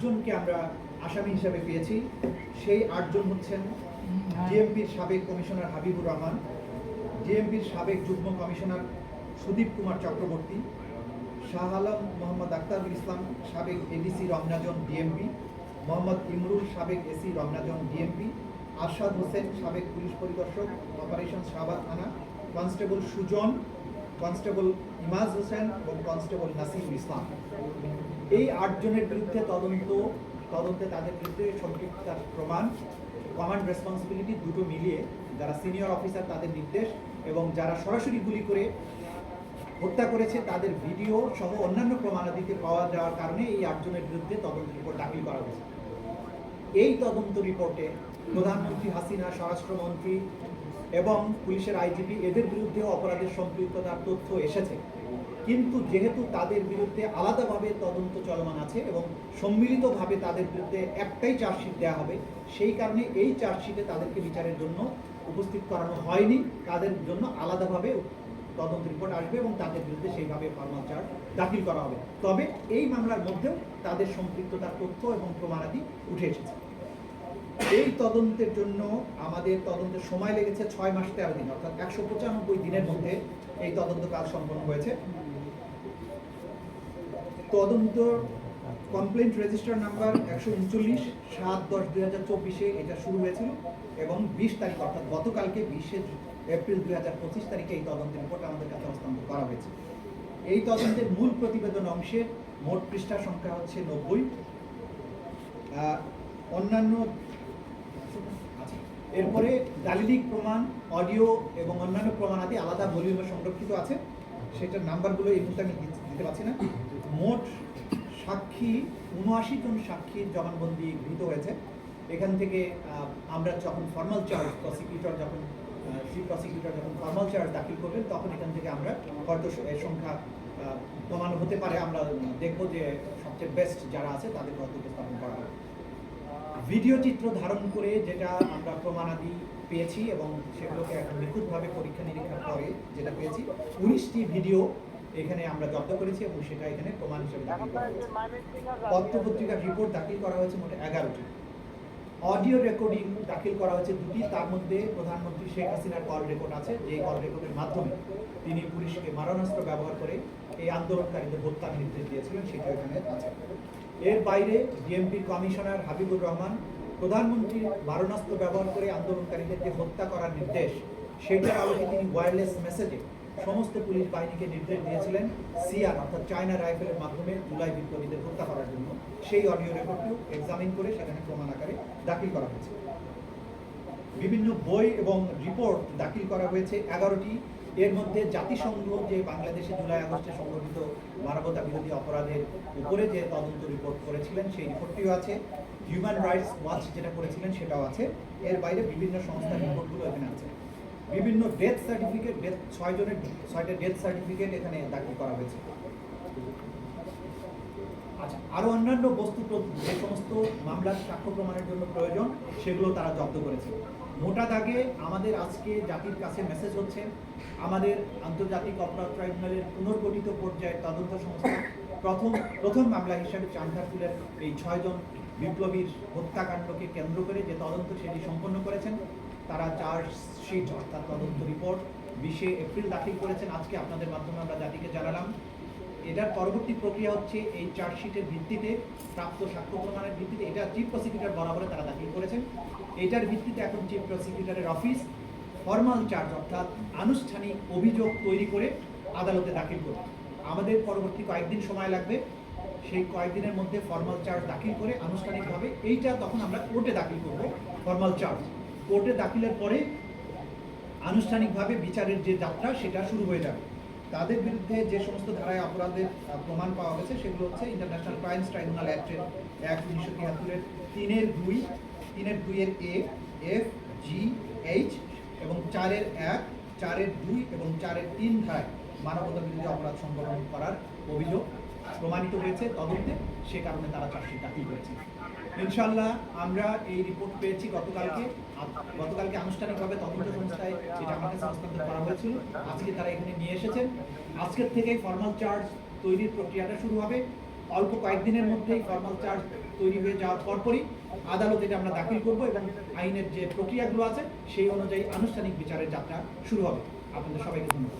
আটজনকে আমরা আসামি হিসাবে পেয়েছি। সেই আটজন হচ্ছেন ডিএমপির সাবেক কমিশনার হাবিবুর রহমান, ডিএমপির সাবেক যুগ্ম কমিশনার সুদীপ কুমার চক্রবর্তী শাহ আলম মোহাম্মদ আক্তারুল ইসলাম সাবেক এডিসি রমনাজন ডিএমপি, মোহাম্মদ ইমরুল সাবেক এসি রমনাজন ডিএমপি, আরশাদ হোসেন সাবেক পুলিশ পরিদর্শক, অপারেশন শাহবাগ থানা, কনস্টেবল সুজন, কনস্টেবল ইমাজ হোসেন এবং কনস্টেবল নাসিরুল ইসলাম। এই আটজনের বিরুদ্ধে তদন্ত, তদন্তে তাদের বিরুদ্ধে সম্পৃক্তার প্রমাণ কমান্ড রেসপন্সিবিলিটি দুটো মিলিয়ে যারা সিনিয়র অফিসার তাদের নির্দেশ এবং যারা সরাসরি গুলি করে হত্যা করেছে তাদের ভিডিও সহ অন্যান্য প্রমাণাদিতে পাওয়া যাওয়ার কারণে এই আটজনের বিরুদ্ধে তদন্ত রিপোর্ট দাখিল করা হয়েছে। এই তদন্ত রিপোর্টে প্রধানমন্ত্রী হাসিনা, স্বরাষ্ট্রমন্ত্রী এবং পুলিশের আইজিপি এদের বিরুদ্ধে অপরাধের সম্পৃক্ততার তথ্য এসেছে। কিন্তু যেহেতু তাদের বিরুদ্ধে আলাদাভাবে তদন্ত চলমান আছে এবং সম্মিলিতভাবে তাদের বিরুদ্ধে একটাই চার্জশিট দেওয়া হবে, সেই কারণে এই চার্জশিটে তাদেরকে বিচারের জন্য উপস্থিত করানো হয়নি। তাদের জন্য আলাদাভাবে তদন্ত রিপোর্ট আসবে এবং তাদের বিরুদ্ধে সেইভাবে ফর্মাল চার্জ দাখিল করা হবে। তবে এই মামলার মধ্যেও তাদের সম্পৃক্ততার তথ্য এবং প্রমাণাদি উঠে এসেছে। এই তদন্তের জন্য আমাদের তদন্তের সময় লেগেছে ছয় মাস তেরো দিন, অর্থাৎ একশো পঁচানব্বই দিনের মধ্যে এই তদন্ত কাজ সম্পন্ন হয়েছে। তদন্ত কমপ্লেন্ট রেজিস্টার নাম্বার একশো উনচল্লিশ, সাত দশ দুই হাজার চব্বিশে এটা শুরু হয়েছিল এবং বিশ তারিখ অর্থাৎ গতকালকে বিশে এপ্রিল দুই হাজার পঁচিশ তারিখে এই তদন্তের রিপোর্ট আমাদের কাছে হস্তান্তর করা হয়েছে। এই তদন্তের মূল প্রতিবেদন অংশের মোট পৃষ্ঠা সংখ্যা হচ্ছে নব্বই। অন্যান্য এরপরে দালিলিক প্রমাণ, অডিও এবং অন্যান্য প্রমাণ আদি আলাদা ভলিউমে সংরক্ষিত আছে। সেটার নাম্বারগুলো এই মুহূর্তে আমি দিতে- পারছি না। মোট সাক্ষী, উনআশি জন সাক্ষীর জবানবন্দি গৃহীত হয়েছে। এখান থেকে আমরা যখন ফর্মাল চার্জ প্রসিকিউটর যখন চিফ প্রসিকিউটর যখন ফর্মাল চার্জ দাখিল করবেন, তখন এখান থেকে আমরা হয়তো সংখ্যা কমানো হতে পারে। আমরা দেখব যে সবচেয়ে বেস্ট যারা আছে তাদের হয়তো উপস্থাপন করা হবে। ভিডিও চিত্র ধারণ করে যেটা আমরা প্রমাণাদি পেয়েছি এবং সেগুলোকে নিখুঁতভাবে পরীক্ষা নিরীক্ষার পরে যেটা পেয়েছি, উনিশটি ভিডিও এখানে আমরা জব্দ করেছি এবং সেটা এখানে প্রমাণ হিসেবে দাখিল করা হয়েছে। পত্র পত্রিকার রিপোর্ট দাখিল করা হয়েছে মোট এগারোটি। অডিও রেকর্ডিং দাখিল করা হয়েছে দুটি, তার মধ্যে প্রধানমন্ত্রী শেখ হাসিনার কল রেকর্ড আছে, যে কল রেকর্ডের মাধ্যমে তিনি পুলিশকে মারণাস্ত্র ব্যবহার করে এই আন্দোলনকারীদের হত্যার নির্দেশ দিয়েছিলেন সেটা এখানে আছে। এর বাইরে ডিএমপি কমিশনার হাবিবুর রহমান প্রধানমন্ত্রী মারণাস্ত্র ব্যবহার করে আন্দোলনকারীদের যে হত্যা করার নির্দেশ, সেটার আলোকে তিনি ওয়্যারলেস মেসেজে সমস্ত পুলিশ বাহিনীকে নির্দেশ দিয়েছিলেন, সিআর অর্থাৎ চায়না রাইফেলের মাধ্যমে জুলাই বিপ্লবীদের হত্যা করার জন্য। সেই অডিও রেকর্ডটিও এক্সামিন করে সেখানে প্রমাণ আকারে দাখিল করা হয়েছে। বিভিন্ন বই এবং রিপোর্ট দাখিল করা হয়েছে। এগারোটি এর মধ্যে জাতিসংঘ যে বাংলাদেশে জুলাই আগস্টে সংঘটিত মানবতা বিরোধী অপরাধের উপরে যে তদন্ত রিপোর্ট করেছিলেন, সেই রিপোর্টটিও আছে। হিউম্যান রাইটস ওয়াচ যেটা করেছিলেন, সেটাও আছে। এর বাইরে বিভিন্ন সংস্থার রিপোর্টগুলো এখানে আছে। বিভিন্ন ডেথ সার্টিফিকেট ডেথ ছয়জনের, ছয়টা ডেথ সার্টিফিকেট এখানে দাখিল করা হয়েছে। আচ্ছা আরও অন্যান্য বস্তু যে সমস্ত মামলার সাক্ষ্য প্রমাণের জন্য প্রয়োজন, সেগুলো তারা জব্দ করেছে। মোটা দাগে আমাদের আজকে জাতির কাছে মেসেজ হচ্ছে, আমাদের আন্তর্জাতিক অপরাধ ট্রাইব্যুনালের পুনর্গঠিত পর্যায়ের তদন্ত সংস্থা প্রথম প্রথম মামলা হিসেবে চান্দারপুলের এই ছয়জন বিপ্লবীর হত্যাকাণ্ডকে কেন্দ্র করে যে তদন্ত সেটি সম্পন্ন করেছেন, তারা চার্জশিট অর্থাৎ তদন্ত রিপোর্ট বিশে এপ্রিল দাখিল করেছেন। আজকে আপনাদের মাধ্যমে আমরা জাতিকে জানালাম। এটার পরবর্তী প্রক্রিয়া হচ্ছে এই চার্জশিটের ভিত্তিতে, প্রাপ্ত সাক্ষ্য প্রমাণের ভিত্তিতে এটা চিফ প্রসিকিউটর বরাবরে তারা দাখিল করেছেন। এটার ভিত্তিতে এখন চিফ প্রসিকিউটরের অফিস ফর্মাল চার্জ অর্থাৎ আনুষ্ঠানিক অভিযোগ তৈরি করে আদালতে দাখিল করবে। আমাদের পরবর্তী কয়েকদিন সময় লাগবে, সেই কয়েকদিনের মধ্যে ফর্মাল চার্জ দাখিল করে আনুষ্ঠানিকভাবে এইটা তখন আমরা কোর্টে দাখিল করব ফর্মাল চার্জ কোর্টে দাখিলের পরে আনুষ্ঠানিকভাবে বিচারের যে যাত্রা, সেটা শুরু হয়ে যাবে। তাদের বিরুদ্ধে যে সমস্ত ধারায় অপরাধের প্রমাণ পাওয়া গেছে, সেগুলো হচ্ছে ইন্টারন্যাশনাল ক্রাইমস ট্রাইব্যুনাল অ্যাক্টের এক উনিশশো তিয়াত্তরের তিনের দুই, তিনের দুইয়ের এ, এফ, জি, এইচ এবং চারের এক, চারের দুই এবং চারের তিন ধারায় মানবতা বিরোধী অপরাধ সংগঠন করার অভিযোগ প্রমাণিত হয়েছে তদন্তে, সে কারণে তারা চাকরি দাখিল করেছে। ইনশাল্লাহ আমরা এই রিপোর্ট পেয়েছি গতকালকে। গতকালকে আনুষ্ঠানিকভাবে তদন্ত সংস্থায় এটা আমার কাছে হস্তান্তর করা হয়েছিল। আজকে তারা এখানে নিয়ে এসেছেন। আজকের থেকে ফর্মাল চার্জ তৈরির প্রক্রিয়াটা শুরু হবে। অল্প কয়েকদিনের মধ্যেই ফর্মাল চার্জ তৈরি হয়ে যাওয়ার পরপরই আদালতে এটা আমরা দাখিল করব এবং আইনের যে প্রক্রিয়াগুলো আছে, সেই অনুযায়ী আনুষ্ঠানিক বিচারের যাত্রা শুরু হবে। আপনাদের সবাইকে ধন্যবাদ।